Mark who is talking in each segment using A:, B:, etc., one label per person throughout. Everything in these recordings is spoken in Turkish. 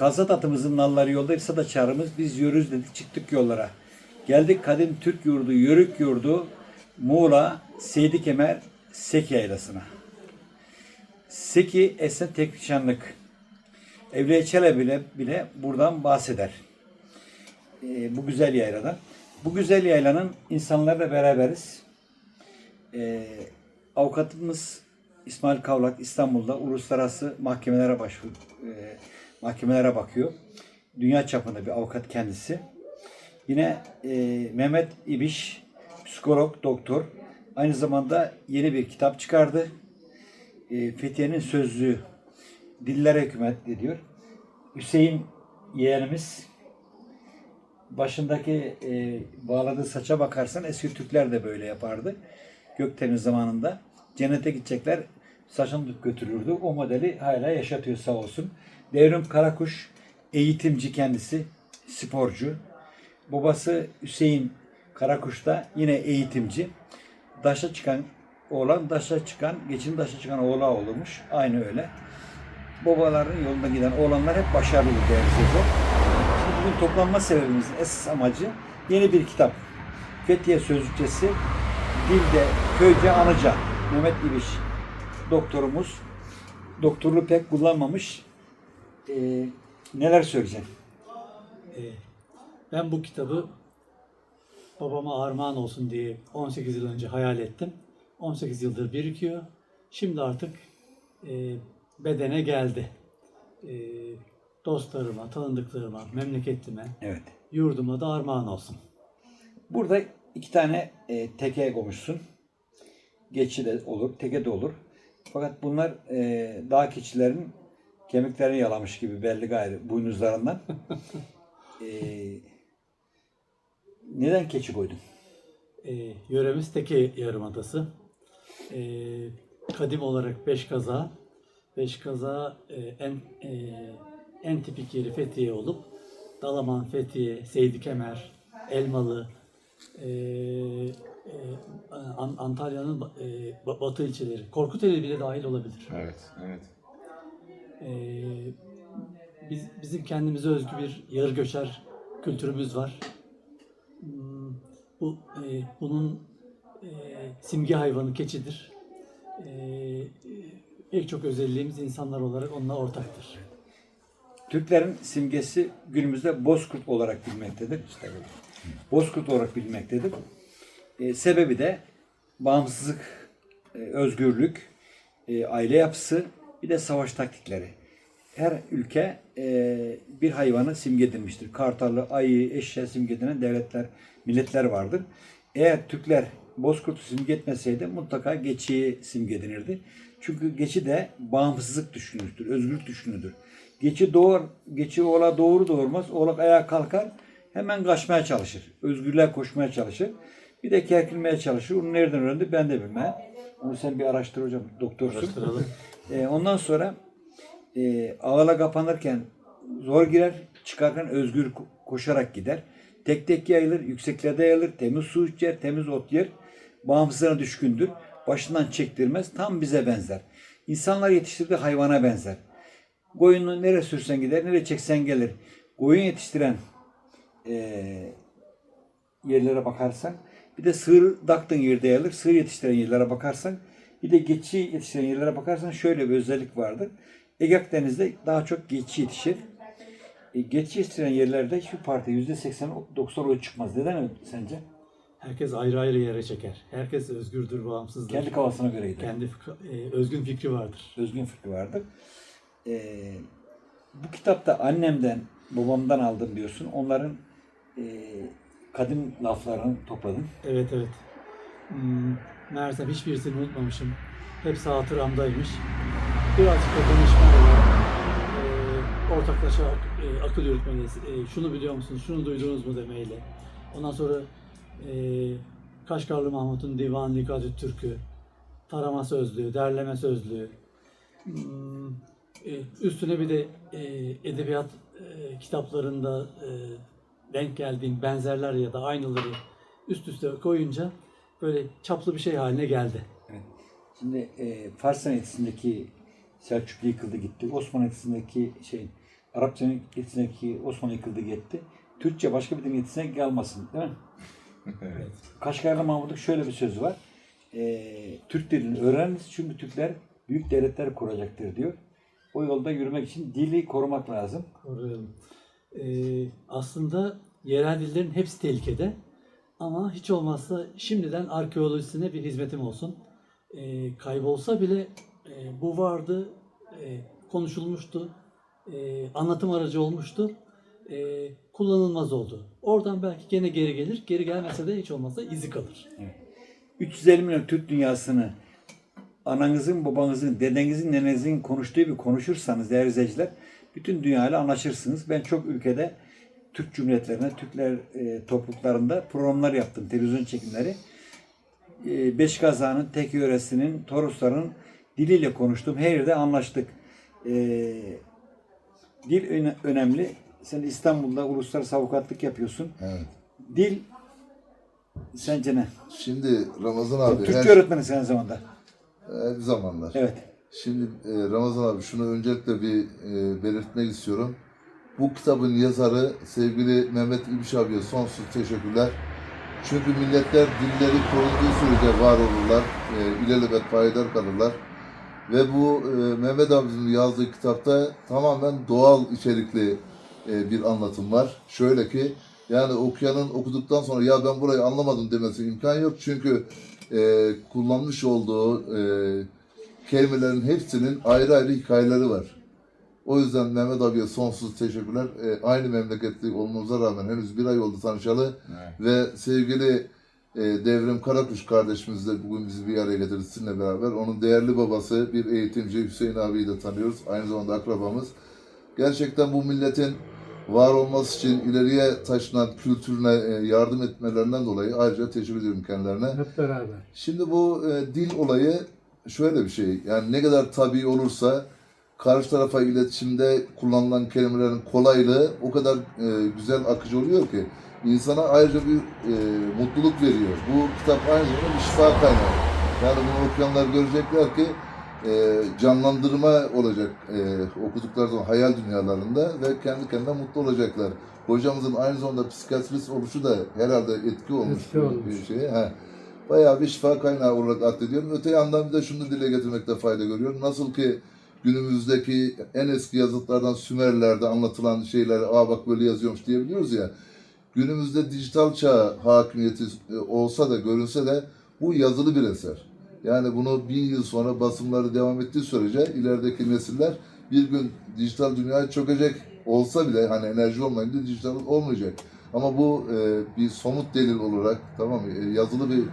A: Gazat atımızın nalları yoldaysa da çağrımız biz yürürüz dedik çıktık yollara. Geldik kadim Türk yurdu, Yörük yurdu, Muğla, Seydi Kemer, Seki Yaylası'na. Seki Esen Teknişanlık. Evliya Çelebi bile, bile buradan bahseder. Ee, bu güzel yayladan. Bu güzel yaylanın insanlarla beraberiz. Ee, avukatımız İsmail Kavlak İstanbul'da uluslararası mahkemelere başvur e, mahkemelere bakıyor. Dünya çapında bir avukat kendisi. Yine e, Mehmet İbiş psikolog, doktor. Aynı zamanda yeni bir kitap çıkardı. E, Fethiye'nin sözlüğü Dillere Hükümet diyor. Hüseyin yeğenimiz başındaki e, bağladığı saça bakarsan eski Türkler de böyle yapardı. Gökdeniz zamanında cennete gidecekler saçını götürürdü. O modeli hala yaşatıyor sağ olsun. Devrim Karakuş eğitimci kendisi, sporcu. Babası Hüseyin Karakuş da yine eğitimci. Daşa çıkan oğlan daşa çıkan, geçin daşa çıkan oğla olurmuş. Aynı öyle. Babaların yolunda giden oğlanlar hep başarılı değerli bugün toplanma sebebimizin esas amacı yeni bir kitap. Fethiye Sözlükçesi Dilde Köyce Anıca Mehmet İbiş doktorumuz doktorluğu pek kullanmamış. Ee, neler söyleyeceksin?
B: Ee, Ben bu kitabı babama armağan olsun diye 18 yıl önce hayal ettim. 18 yıldır birikiyor. Şimdi artık e, bedene geldi. E, dostlarıma, tanıdıklarıma, memleketime,
A: Evet.
B: yurduma da armağan olsun.
A: Burada iki tane e, teke koymuşsun. Geçi de olur, teke de olur. Fakat bunlar e, dağ keçilerin kemiklerini yalamış gibi belli gayrı boynuzlarından. E, neden keçi koydun?
B: E, yöremiz Teke Yarımadası. E, kadim olarak Beşkaza. Beşkaza e, en e, en tipik yeri Fethiye olup Dalaman, Fethiye, Seydi Kemer, Elmalı, e, e, An- Antalya'nın e, ba- batı ilçeleri, Korkuteli bile dahil olabilir.
C: Evet, evet.
B: E, biz, bizim kendimize özgü bir yağır göçer kültürümüz var. Hmm, Bu e, bunun e, simge hayvanı keçidir. E, pek çok özelliğimiz insanlar olarak onunla ortaktır.
A: Türklerin simgesi günümüzde bozkurt olarak bilmektedir. Bozkurt olarak bilmektedir. E, sebebi de bağımsızlık, e, özgürlük, e, aile yapısı, bir de savaş taktikleri. Her ülke e, bir hayvanı simgedilmiştir. Kartalı, ayı, eşya simgedenen devletler, milletler vardır. Eğer Türkler Bozkurt'u simgetmeseydi mutlaka geçiyi simgedinirdi. Çünkü geçi de bağımsızlık düşünürüdür, özgürlük düşünüdür. Geçi doğur, geçi oğla doğru doğurmaz. Oğlak ayağa kalkar, hemen kaçmaya çalışır. Özgürlüğe koşmaya çalışır. Bir de kerkilmeye çalışır. Onu nereden öğrendi ben de bilmem. Onu sen bir araştır hocam, doktorsun.
B: Araştıralım.
A: E, ondan sonra e, ağla kapanırken zor girer, çıkarken özgür ko- koşarak gider. Tek tek yayılır, yükseklerde yayılır, temiz su içer, temiz ot yer. Bağımsızlığına düşkündür. Başından çektirmez, tam bize benzer. İnsanlar yetiştirdiği hayvana benzer. Koyunu nereye sürsen gider, nereye çeksen gelir. Koyun yetiştiren e, yerlere bakarsan, bir de sığır daktığın yerde yayılır, sığır yetiştiren yerlere bakarsan, bir de geçi yetiştiren yerlere bakarsan şöyle bir özellik vardır. Ege Akdeniz'de daha çok geçi yetişir. E, geçi yetiştiren yerlerde hiçbir parti yüzde seksen, doksan oy çıkmaz. Neden öyle sence?
B: Herkes ayrı ayrı yere çeker. Herkes özgürdür, bağımsızdır.
A: Kendi kafasına göre gider.
B: Kendi e, özgün fikri vardır.
A: özgün fikri vardır. Ee, bu kitapta annemden, babamdan aldım diyorsun. Onların e, kadim laflarını topladın.
B: Evet evet. Hmm, meğersem hiçbirisini unutmamışım. Hepsi hatıramdaymış. Birazcık da konuşmayla, e, ortaklaşa e, akıl yürütmeyle, e, şunu biliyor musunuz, şunu duydunuz mu demeyle. Ondan sonra e, Kaşgarlı Mahmut'un Divan Nikacı Türkü, tarama sözlüğü, derleme sözlüğü. Hmm, üstüne bir de e, edebiyat e, kitaplarında e, denk geldiğim benzerler ya da aynıları üst üste koyunca böyle çaplı bir şey haline geldi.
A: Şimdi e, Fars sanatçısındaki Selçuklu yıkıldı gitti. Osmanlı sanatçısındaki şey Arapçanın yetisine ki Osmanlı yıkıldı gitti. Türkçe başka bir dilin yetisine gelmesin değil mi?
B: Evet.
A: Kaşgarlı Mahmud'un şöyle bir sözü var. Ee, Türk dilini öğreniniz çünkü Türkler büyük devletler kuracaktır diyor. O yolda yürümek için dili korumak lazım.
B: Koruyalım. Ee, aslında yerel dillerin hepsi tehlikede. Ama hiç olmazsa şimdiden arkeolojisine bir hizmetim olsun. Ee, kaybolsa bile e, bu vardı, e, konuşulmuştu, e, anlatım aracı olmuştu, e, kullanılmaz oldu. Oradan belki gene geri gelir, geri gelmese de hiç olmazsa izi kalır.
A: 350 milyon Türk dünyasını ananızın, babanızın, dedenizin, nenenizin konuştuğu bir konuşursanız değerli izleyiciler bütün dünyayla anlaşırsınız. Ben çok ülkede Türk cumhuriyetlerine, Türkler e, topluluklarında programlar yaptım, televizyon çekimleri. E, Beş Kaza'nın, tek yöresinin, Torosların diliyle konuştum. Her yerde anlaştık. E, dil öne- önemli. Sen İstanbul'da uluslararası avukatlık yapıyorsun.
C: Evet.
A: Dil sence ne?
C: Şimdi Ramazan abi
A: Türkçe
C: her,
A: öğretmeni sen zamanında.
C: her zamanlar.
A: Evet.
C: Şimdi e, Ramazan abi şunu öncelikle bir e, belirtmek istiyorum. Bu kitabın yazarı sevgili Mehmet İbiş abiye sonsuz teşekkürler. Çünkü milletler dilleri korunduğu sürece var olurlar. E, ilelebet payidar kalırlar. Ve bu e, Mehmet abimizin yazdığı kitapta tamamen doğal içerikli bir anlatım var. Şöyle ki yani okuyanın okuduktan sonra ya ben burayı anlamadım demesi imkan yok. Çünkü e, kullanmış olduğu e, kelimelerin hepsinin ayrı ayrı hikayeleri var. O yüzden Mehmet abiye sonsuz teşekkürler. E, aynı memleketli olmamıza rağmen henüz bir ay oldu tanışalı. Ve sevgili e, Devrim Karakuş kardeşimiz de bugün bizi bir araya getirdi sizinle beraber. Onun değerli babası bir eğitimci Hüseyin abiyi de tanıyoruz. Aynı zamanda akrabamız. Gerçekten bu milletin var olması için ileriye taşınan kültürüne e, yardım etmelerinden dolayı ayrıca teşekkür ediyorum kendilerine.
B: Hep beraber.
C: Şimdi bu e, dil olayı şöyle bir şey. Yani ne kadar tabii olursa karşı tarafa iletişimde kullanılan kelimelerin kolaylığı o kadar e, güzel akıcı oluyor ki insana ayrıca bir e, mutluluk veriyor. Bu kitap aynı zamanda bir şifa kaynağı. Yani bunu okuyanlar görecekler ki e, canlandırma olacak e, okudukları zaman hayal dünyalarında ve kendi kendine mutlu olacaklar. Hocamızın aynı zamanda psikiyatrist oluşu da herhalde etki olmuş,
D: Etki olmuş.
C: bir şeye. He bayağı bir şifa kaynağı olarak addediyorum. Öte yandan bir de şunu dile getirmekte fayda görüyorum. Nasıl ki günümüzdeki en eski yazıtlardan Sümerler'de anlatılan şeyleri aa bak böyle yazıyormuş diyebiliyoruz ya. Günümüzde dijital çağ hakimiyeti e, olsa da görünse de bu yazılı bir eser. Yani bunu bin yıl sonra basımları devam ettiği sürece ilerideki nesiller bir gün dijital dünyaya çökecek olsa bile hani enerji olmayınca dijital olmayacak. Ama bu e, bir somut delil olarak tamam mı? E, yazılı bir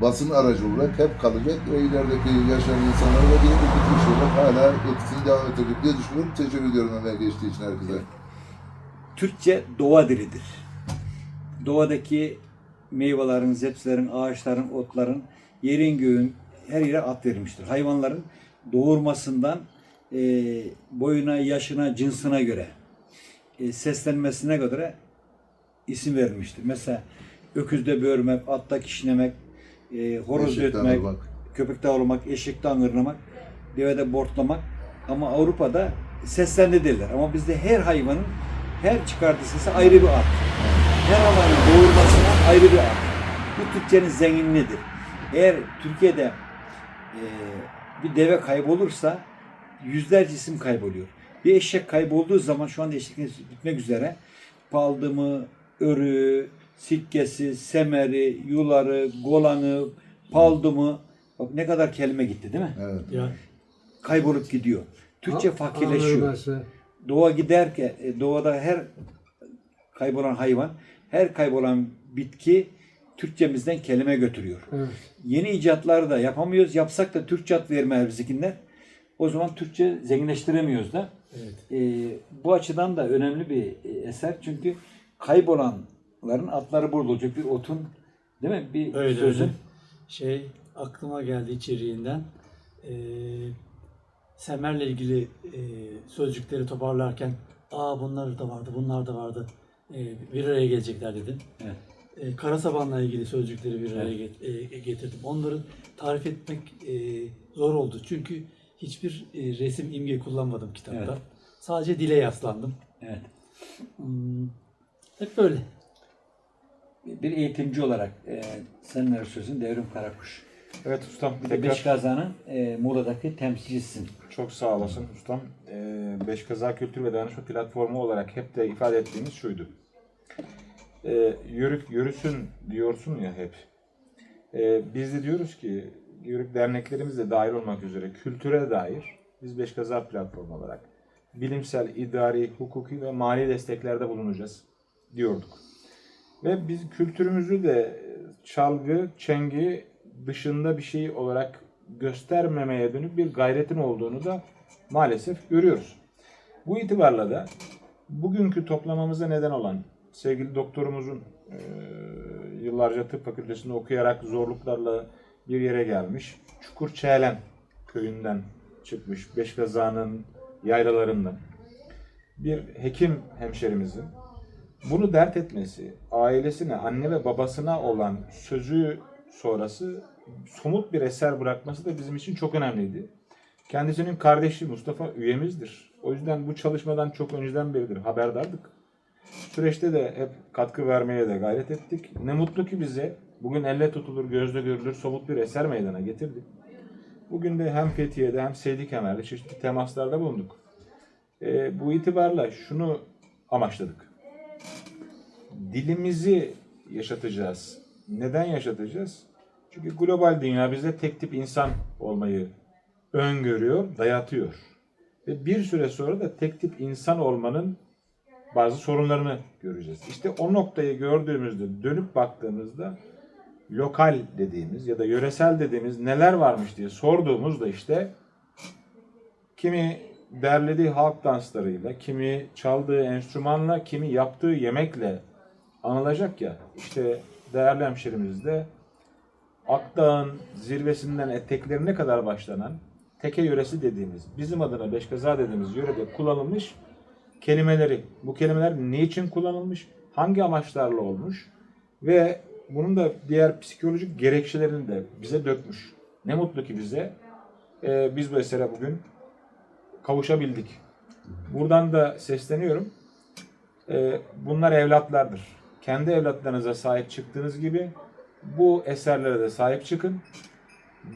C: basın aracı olarak hep kalacak ve ilerideki yaşayan insanlara da bir bir şey olarak hala etkisini devam edecek diye düşünüyorum. Teşekkür ediyorum emeğe geçtiği için herkese.
A: Türkçe doğa dilidir. Doğadaki meyvelerin, zepselerin, ağaçların, otların, yerin göğün her yere ad verilmiştir. Hayvanların doğurmasından e, boyuna, yaşına, cinsine göre e, seslenmesine göre isim verilmiştir. Mesela öküzde böğürmek, atta kişnemek, e, horozda
C: Eşekten
A: ötmek,
C: olmak.
A: köpekte ağlamak, eşekte angırlamak, devede bortlamak. Ama Avrupa'da seslendi derler. Ama bizde her hayvanın her çıkardığı sesi ayrı bir ad. Her hayvanın doğurmasına ayrı bir ad. Bu Türkçenin zenginliğidir. Eğer Türkiye'de e, bir deve kaybolursa yüzlerce isim kayboluyor. Bir eşek kaybolduğu zaman şu anda eşekler bitmek üzere paldımı, örü, sikkesi, semeri, yuları, golanı, paldımı bak ne kadar kelime gitti değil mi?
C: Evet.
B: Ya
A: Kaybolup gidiyor. Türkçe fakirleşiyor. Doğa giderken, e, doğada her kaybolan hayvan, her kaybolan bitki Türkçemizden kelime götürüyor.
D: Evet.
A: Yeni icatları da yapamıyoruz. Yapsak da Türkçe ad vermeler bizimkiler. O zaman Türkçe zenginleştiremiyoruz da.
B: evet.
A: E, bu açıdan da önemli bir e, eser. Çünkü kaybolanların atları burada olacak. Bir otun değil mi? Bir
B: Öyle
A: sözün.
B: öyle. Şey aklıma geldi içeriğinden. Ee, Semer'le ilgili e, sözcükleri toparlarken aa bunlar da vardı, bunlar da vardı. E, bir araya gelecekler dedin.
A: Evet.
B: E, Karasaban'la ilgili sözcükleri bir araya
A: Evet.
B: get- e, getirdim. Onları tarif etmek e, zor oldu. Çünkü hiçbir e, resim imge kullanmadım kitapta.
A: Evet.
B: sadece dile yaslandım.
A: Evet.
B: Hmm, hep böyle.
A: Bir eğitimci olarak e, sen neler söylüyorsun? Devrim Karakuş.
D: Evet ustam
A: Bir
D: tekrar
A: Beş Kazan'ın e, Muğla'daki temsilcisisin.
D: çok sağ olasın ustam. Ee, Beş Kaza Kültür ve Dayanışma Platformu olarak hep de ifade ettiğimiz şuydu. Ee, yörük yürüsün diyorsun ya hep. Ee, biz de diyoruz ki yörük derneklerimiz de dahil olmak üzere kültüre dair biz Beş Kaza Platformu olarak bilimsel, idari, hukuki ve mali desteklerde bulunacağız diyorduk. Ve biz kültürümüzü de çalgı, çengi dışında bir şey olarak göstermemeye dönük bir gayretin olduğunu da maalesef görüyoruz. Bu itibarla da bugünkü toplamamıza neden olan sevgili doktorumuzun eee, yıllarca tıp fakültesinde okuyarak zorluklarla bir yere gelmiş. Çukurçeğlen köyünden çıkmış. Beşkaza'nın yaylalarından. Bir hekim hemşerimizin bunu dert etmesi, ailesine, anne ve babasına olan sözü sonrası somut bir eser bırakması da bizim için çok önemliydi. Kendisinin kardeşi Mustafa üyemizdir. O yüzden bu çalışmadan çok önceden beridir haberdardık. Süreçte de hep katkı vermeye de gayret ettik. Ne mutlu ki bize bugün elle tutulur, gözle görülür somut bir eser meydana getirdi. Bugün de hem Fethiye'de hem Seydi Kemer'de çeşitli temaslarda bulunduk. Ee, bu itibarla şunu amaçladık dilimizi yaşatacağız. Neden yaşatacağız? Çünkü global dünya bize tek tip insan olmayı öngörüyor, dayatıyor. Ve bir süre sonra da tek tip insan olmanın bazı sorunlarını göreceğiz. İşte o noktayı gördüğümüzde, dönüp baktığımızda lokal dediğimiz ya da yöresel dediğimiz neler varmış diye sorduğumuzda işte kimi derlediği halk danslarıyla, kimi çaldığı enstrümanla, kimi yaptığı yemekle anılacak ya. İşte değerli hemşerimiz de Akdağ'ın zirvesinden eteklerine kadar başlanan teke yöresi dediğimiz, bizim adına Beşkaza dediğimiz yörede kullanılmış kelimeleri, bu kelimeler niçin kullanılmış, hangi amaçlarla olmuş ve bunun da diğer psikolojik gerekçelerini de bize dökmüş. Ne mutlu ki bize. Ee, biz bu esere bugün kavuşabildik. Buradan da sesleniyorum. Ee, bunlar evlatlardır. Kendi evlatlarınıza sahip çıktığınız gibi bu eserlere de sahip çıkın.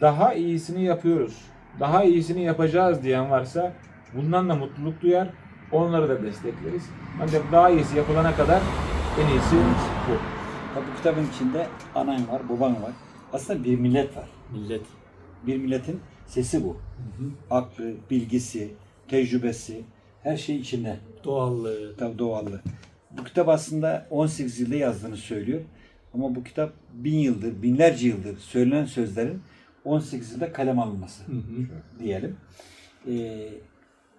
D: Daha iyisini yapıyoruz. Daha iyisini yapacağız diyen varsa bundan da mutluluk duyar. Onları da destekleriz. Ancak daha iyisi yapılana kadar en iyisi bu.
A: Tabii bu kitabın içinde anan var, baban var. Aslında bir millet var.
B: Millet.
A: Bir milletin sesi bu. Aklı, bilgisi, tecrübesi, her şey içinde.
B: Doğallığı.
A: Tabii doğallığı. Bu kitap aslında 18 yılda yazdığını söylüyor. Ama bu kitap bin yıldır, binlerce yıldır söylenen sözlerin 18 yılda kalem alınması
B: Hı hı.
A: diyelim. Ee,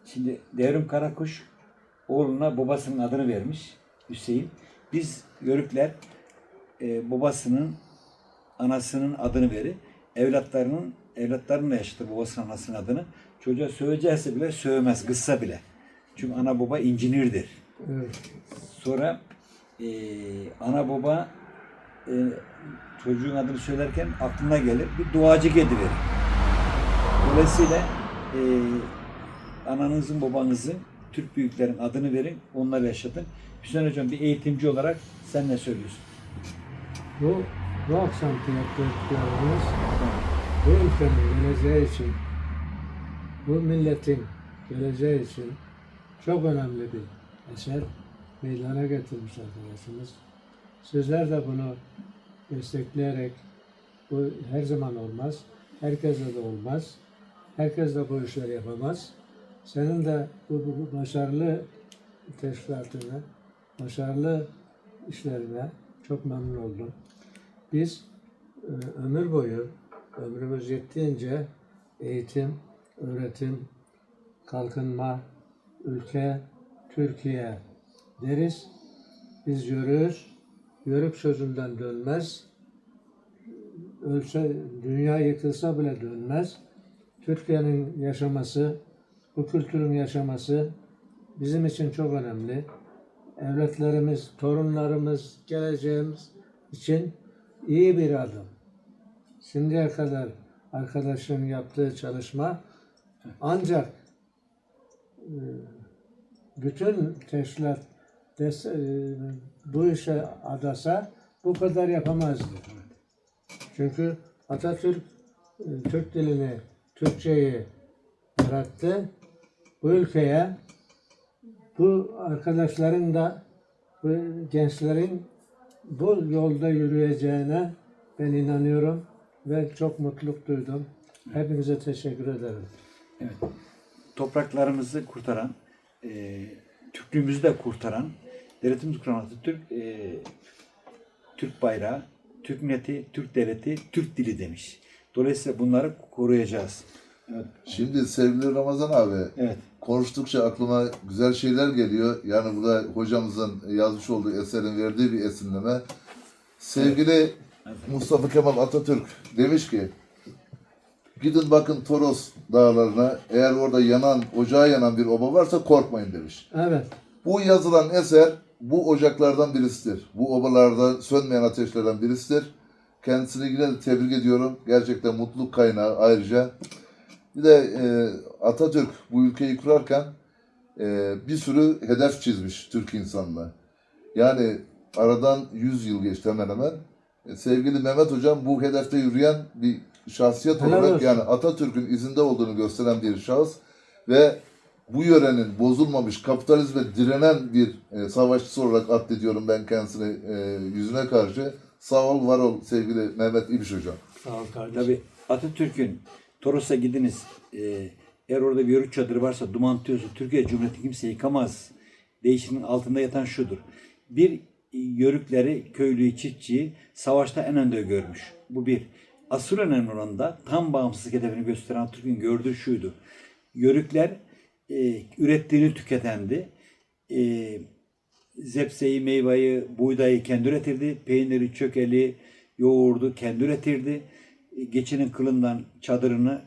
A: şimdi Devrim Karakuş oğluna babasının adını vermiş Hüseyin. Biz Yörükler e, babasının anasının adını veri evlatlarının evlatlarının da yaşadı babasının anasının adını. Çocuğa söyleyecekse bile sövmez, kızsa bile. Çünkü ana baba incinirdir.
B: Evet.
A: Sonra e, ana baba e, çocuğun adını söylerken aklına gelir bir duacı kedi verir. Dolayısıyla e, ananızın babanızın Türk büyüklerin adını verin, onları yaşatın. Hüseyin Hocam bir eğitimci olarak sen ne söylüyorsun?
E: Bu, bu akşamki yaptıklarımız bu ülkenin geleceği için, bu milletin geleceği için çok önemli bir eser meydana getirmiş arkadaşımız. Sizler de bunu destekleyerek, bu her zaman olmaz, herkese de olmaz, herkes de bu işleri yapamaz. Senin de bu, bu, bu başarılı teşkilatına, başarılı işlerine çok memnun oldum. Biz e, ömür boyu, ömrümüz yettiğince eğitim, öğretim, kalkınma, ülke, Türkiye deriz. Biz yürürüz, yörük sözünden dönmez. Ölse, dünya yıkılsa bile dönmez. Türkiye'nin yaşaması, bu kültürün yaşaması bizim için çok önemli. Evlatlarımız, torunlarımız, geleceğimiz için iyi bir adım. Şimdiye kadar arkadaşın yaptığı çalışma ancak e, bütün teşkilat des, e, bu işe adasa bu kadar yapamazdı. Çünkü Atatürk e, Türk dilini, Türkçeyi yarattı. Bu ülkeye bu arkadaşların da bu gençlerin bu yolda yürüyeceğine ben inanıyorum ve çok mutluluk duydum. Hepinize teşekkür ederim.
A: Evet. Topraklarımızı kurtaran, e, Türklüğümüzü de kurtaran devletimiz kuran Atatürk e, Türk bayrağı, Türk milleti, Türk devleti, Türk dili demiş. Dolayısıyla bunları koruyacağız. Evet.
C: Şimdi sevgili Ramazan abi
A: Evet.
C: konuştukça aklıma güzel şeyler geliyor. Yani bu da hocamızın yazmış olduğu eserin verdiği bir esinleme. Sevgili Mustafa Kemal Atatürk demiş ki gidin bakın Toros dağlarına eğer orada yanan, ocağı yanan bir oba varsa korkmayın demiş.
E: Evet.
C: Bu yazılan eser bu ocaklardan birisidir. Bu obalarda sönmeyen ateşlerden birisidir. Kendisini yine de tebrik ediyorum. Gerçekten mutluluk kaynağı ayrıca. Bir de e, Atatürk bu ülkeyi kurarken e, bir sürü hedef çizmiş Türk insanına. Yani aradan 100 yıl geçti hemen hemen. E, sevgili Mehmet Hocam bu hedefte yürüyen bir şahsiyet
E: Helal
C: olarak
E: olsun.
C: yani Atatürk'ün izinde olduğunu gösteren bir şahıs ve bu yörenin bozulmamış kapitalizme direnen bir e, savaşçısı olarak addediyorum ben kendisini e, yüzüne karşı. Sağ ol, var ol sevgili Mehmet İbiş Hocam.
B: Sağ ol kardeşim.
A: Tabii Atatürk'ün Toros'a gidiniz. e, eğer orada bir yörük çadırı varsa duman tüyosu Türkiye Cumhuriyeti kimse yıkamaz. Değişinin altında yatan şudur. Bir yörükleri, köylüyü, çiftçiyi savaşta en önde görmüş. Bu bir. Asıl önemli olan da tam bağımsızlık hedefini gösteren Atatürk'ün gördüğü şuydu. Yörükler e, ürettiğini tüketendi. E, zepseyi, meyveyi, buğdayı kendi üretirdi. Peyniri, çökeli, yoğurdu kendi üretirdi. E, Geçinin kılından çadırını,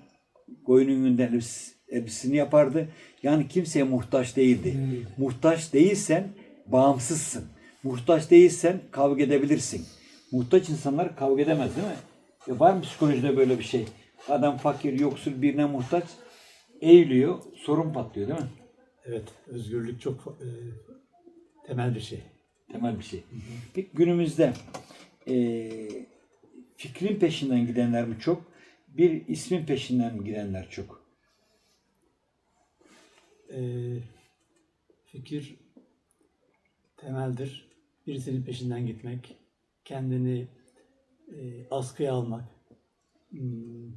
A: koyunun yünden elbis- elbisesini yapardı. Yani kimseye muhtaç değildi. Muhtaç değilsen bağımsızsın. Muhtaç değilsen kavga edebilirsin. Muhtaç insanlar kavga edemez değil mi? E var mı psikolojide böyle bir şey? Adam fakir, yoksul birine muhtaç eğiliyor, sorun patlıyor değil mi?
B: Evet, özgürlük çok e, temel bir şey.
A: Temel bir şey. Peki günümüzde eee, fikrin peşinden gidenler mi çok, bir ismin peşinden mi gidenler çok?
B: E, fikir temeldir. Birisinin peşinden gitmek, kendini e, askıya almak, hmm,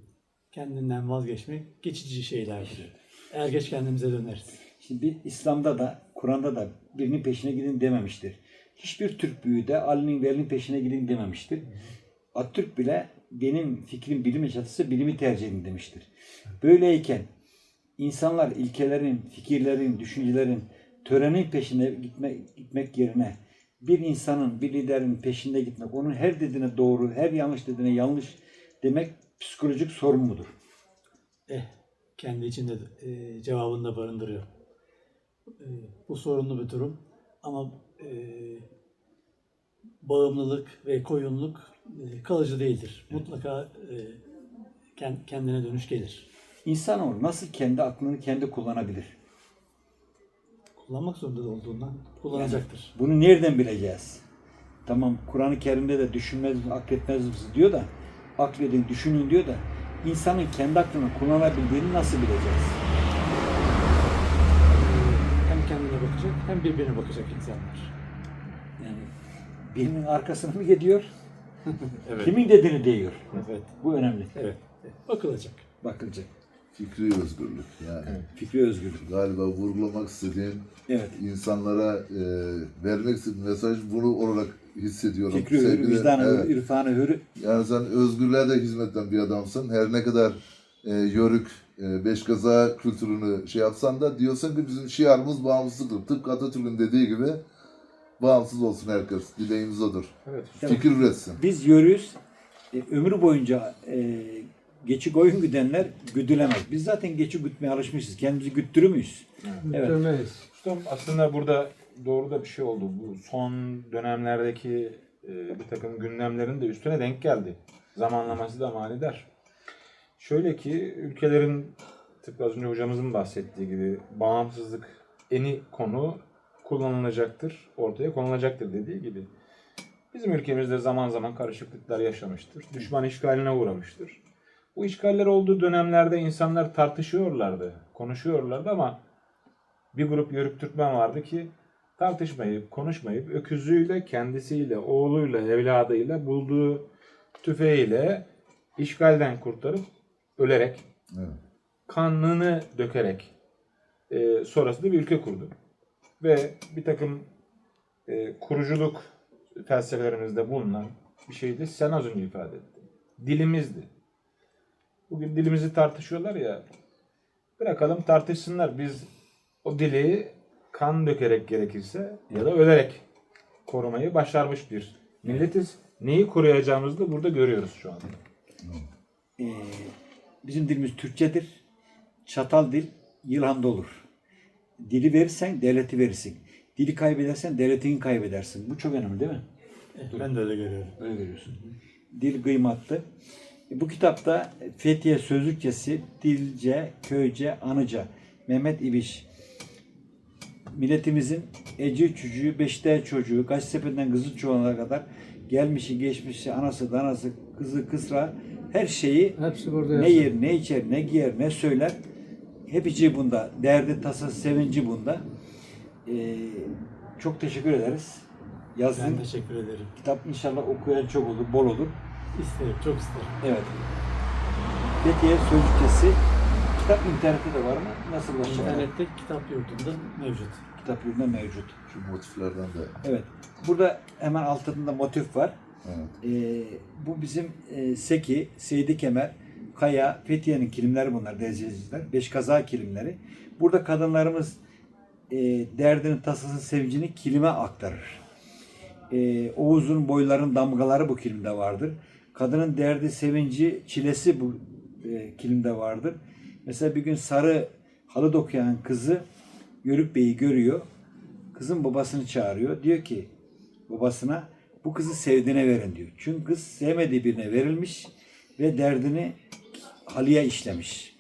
B: kendinden vazgeçmek geçici şeylerdir. Er geç kendimize döneriz.
A: Şimdi bir İslam'da da, Kur'an'da da birinin peşine gidin dememiştir. Hiçbir Türk büyüğü de Ali'nin ve Ali'nin peşine gidin dememiştir. Atatürk bile benim fikrim bilime çatısı bilimi tercih edin demiştir. Böyleyken insanlar ilkelerin, fikirlerin, düşüncelerin, törenin peşine gitme, gitmek yerine bir insanın, bir liderin peşinde gitmek, onun her dediğine doğru, her yanlış dediğine yanlış demek psikolojik sorun mudur?
B: Eh, kendi içinde e, cevabını da barındırıyor. E, bu sorunlu bir durum ama e, bağımlılık ve koyunluk e, kalıcı değildir. Mutlaka e, ken- kendine dönüş gelir.
A: İnsanoğlu nasıl kendi aklını kendi kullanabilir?
B: Kullanmak zorunda olduğundan kullanacaktır.
A: Bunu nereden bileceğiz? Tamam Kur'an-ı Kerim'de de düşünmez misiniz, akletmez misiniz diyor da akledin, düşünün diyor da insanın kendi aklını kullanabildiğini nasıl bileceğiz?
B: Hem kendine bakacak hem birbirine bakacak insanlar.
A: Yani birinin arkasını mı gidiyor,
B: Evet.
A: kimin dediğini diyor.
B: Evet.
A: Bu önemli.
B: Evet. Bakılacak.
A: Bakılacak.
C: Fikri özgürlük yani.
A: Fikri özgürlük.
C: Galiba vurgulamak istediğim
A: Evet.
C: insanlara e, vermek istediğim mesaj bunu olarak hissediyorum.
A: Fikri
C: Sevgili-
A: vicdanı
C: evet.
A: hür, irfanı hür.
C: Yani sen özgürlüğe de hizmet eden bir adamsın. Her ne kadar e, yörük, e, beş gaza kültürünü şey yapsan da diyorsun ki bizim şiarımız bağımsızlıktır. Tıpkı Atatürk'ün dediği gibi bağımsız olsun herkes. Dileğimiz odur.
D: Evet.
C: Fikir üretsin.
A: Biz yörüyüz. E, ömür boyunca e, geçi koyun güdenler güdülemez. Biz zaten geçi gütmeye alışmışız. Kendimizi güttürür müyüz? Evet.
E: Bitirmeyiz.
D: Ustam aslında burada doğru da bir şey oldu. Bu son dönemlerdeki e, bir takım gündemlerin de üstüne denk geldi. Zamanlaması da manidar. Şöyle ki ülkelerin tıpkı az önce hocamızın bahsettiği gibi bağımsızlık eni konu kullanılacaktır, ortaya konulacaktır dediği gibi. Bizim ülkemizde zaman zaman karışıklıklar yaşamıştır. Düşman işgaline uğramıştır. Bu işgaller olduğu dönemlerde insanlar tartışıyorlardı, konuşuyorlardı ama bir grup Yörük Türkmen vardı ki tartışmayıp, konuşmayıp öküzüyle, kendisiyle, oğluyla, evladıyla, bulduğu tüfeğiyle işgalden kurtarıp ölerek,
C: Evet.
D: kanını dökerek e, sonrasında bir ülke kurdu. Ve bir takım e, kuruculuk felsefelerimizde bulunan bir şeydi. Sen az önce ifade ettin. Dilimizdi. Bugün dilimizi tartışıyorlar ya. Bırakalım tartışsınlar. Biz o dili kan dökerek gerekirse ya da ölerek korumayı başarmış bir milletiz. Neyi koruyacağımızı da burada görüyoruz şu anda.
A: Ee, bizim dilimiz Türkçedir. Çatal dil yılanda olur. Dili verirsen devleti verirsin. Dili kaybedersen devletini kaybedersin. Bu çok önemli değil mi?
B: Ben de öyle görüyorum.
A: Öyle görüyorsun. Dil kıymatlı. Bu kitapta Fethiye Sözlükçesi, Dilce, Köyce, Anıca, Mehmet İbiş, milletimizin eci çocuğu, beşte çocuğu, Gazitepe'den Kızılçoğan'a kadar gelmişi, geçmişi, anası, danası, kızı, kısra her şeyi
E: Hepsi burada
A: ne yer, ne içer, ne giyer, ne söyler hepsi bunda. Derdi, tasası, sevinci bunda. Ee, çok teşekkür ederiz. Yazdığın
B: Ben teşekkür ederim.
A: kitap inşallah okuyan çok olur, bol olur.
B: İsterim, çok isterim.
A: Evet. Fethiye Sözlükçesi kitap internette de var mı? Nasıl ulaşacak?
B: İnternette kitap yurdunda mevcut.
A: Kitap yurdunda mevcut.
C: Şu motiflerden de.
A: Evet. Burada hemen altında motif var.
C: Evet.
A: Ee, bu bizim e, Seki, Seydi Kemer, Kaya, Fethiye'nin kilimleri bunlar değerli Beş kaza kilimleri. Burada kadınlarımız e, derdini, tasasını, sevincini kilime aktarır. E, Oğuz'un boyların damgaları bu kilimde vardır. Kadının derdi, sevinci, çilesi bu e, kilimde vardır. Mesela bir gün sarı halı dokuyan kızı Yörük Bey'i görüyor. Kızın babasını çağırıyor. Diyor ki babasına bu kızı sevdiğine verin diyor. Çünkü kız sevmediği birine verilmiş ve derdini halıya işlemiş.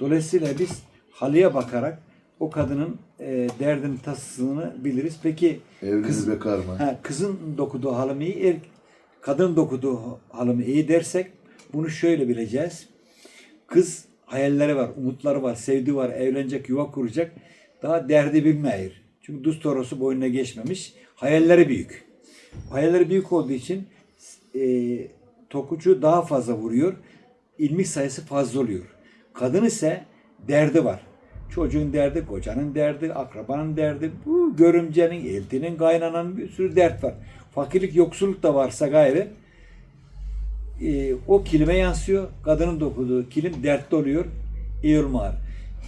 A: Dolayısıyla biz halıya bakarak o kadının e, derdinin tasasını biliriz. Peki
C: Evli
A: Kız-
C: bekar mı?
A: ha, kızın dokuduğu halı mı iyi, er, kadın dokuduğu halı mı iyi dersek bunu şöyle bileceğiz. Kız hayalleri var, umutları var, sevdiği var, evlenecek, yuva kuracak. Daha derdi bilmeyiz. Çünkü duz torosu boynuna geçmemiş. Hayalleri büyük. Hayalleri büyük olduğu için e, tokucu daha fazla vuruyor. İlmik sayısı fazla oluyor. Kadın ise derdi var. Çocuğun derdi, kocanın derdi, akrabanın derdi, bu görümcenin, eltinin, kaynananın bir sürü dert var. Fakirlik, yoksulluk da varsa gayrı e, o kilime yansıyor. Kadının dokuduğu kilim dertli oluyor. iyi olmaz.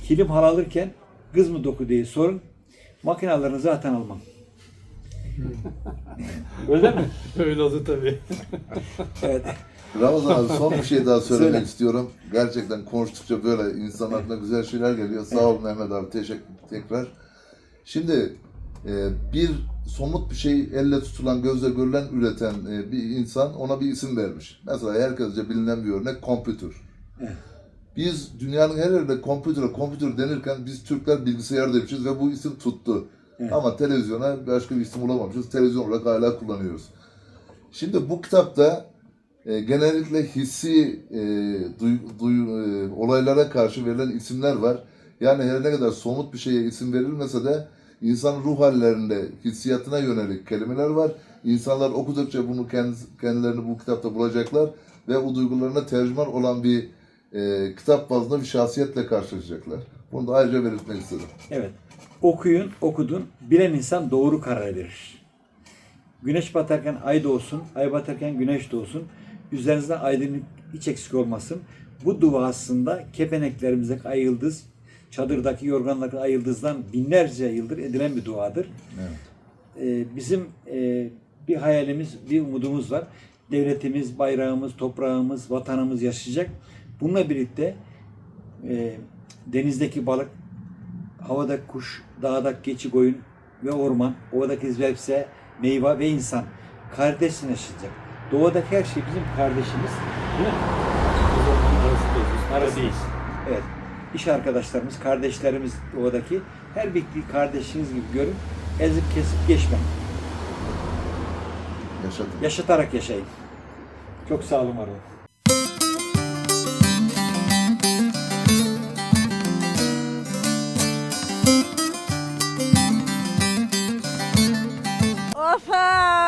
A: Kilim hal alırken kız mı doku diye sorun. Makinalarını zaten almam. Öyle mi?
B: Öyle oldu tabii.
A: Evet.
C: Ramazan abi son bir şey daha söylemek
A: Söyle.
C: istiyorum. Gerçekten konuştukça böyle insan aklına güzel şeyler geliyor. Sağ ol Mehmet abi. Teşekkür tekrar. Şimdi e, bir somut bir şey elle tutulan, gözle görülen, üreten e, bir insan ona bir isim vermiş. Mesela herkesce bilinen bir örnek kompütür.
A: Evet.
C: Biz dünyanın her yerinde kompütüre kompütür denirken biz Türkler bilgisayar demişiz ve bu isim tuttu.
A: Evet.
C: Ama televizyona başka bir isim bulamamışız. Televizyon olarak hala kullanıyoruz. Şimdi bu kitapta e, genellikle hissi e, duy- duy- e, olaylara karşı verilen isimler var. Yani her ne kadar somut bir şeye isim verilmese de insan ruh hallerinde hissiyatına yönelik kelimeler var. İnsanlar okudukça bunu kendi- kendilerini bu kitapta bulacaklar ve o duygularına tercüman olan bir e, kitap bazında bir şahsiyetle karşılaşacaklar. Bunu da ayrıca belirtmek istedim.
A: Evet. Okuyun, okudun. Bilen insan doğru karar verir. Güneş batarken ay doğsun, ay batarken güneş doğsun. Üzerinizden aydınlık hiç eksik olmasın. Bu duasında kepeneklerimizdeki ay yıldız, çadırdaki yorganlardaki ay yıldızdan binlerce yıldır edilen bir duadır.
C: Evet.
A: Ee, bizim e, bir hayalimiz, bir umudumuz var. Devletimiz, bayrağımız, toprağımız, vatanımız yaşayacak. Bununla birlikte e, denizdeki balık, havadaki kuş, dağdaki keçi, koyun ve orman, ovadaki zevkse, meyve ve insan kardeşsin yaşayacak. Doğadaki her şey bizim kardeşimiz. Değil mi?
B: Arasındayız.
A: Evet. İş arkadaşlarımız, kardeşlerimiz oradaki her bir kardeşiniz gibi görün. Ezip kesip geçmeyin.
C: Yaşatın.
A: Yaşatarak yaşayın. Çok sağ olun var olun.
F: Ofa!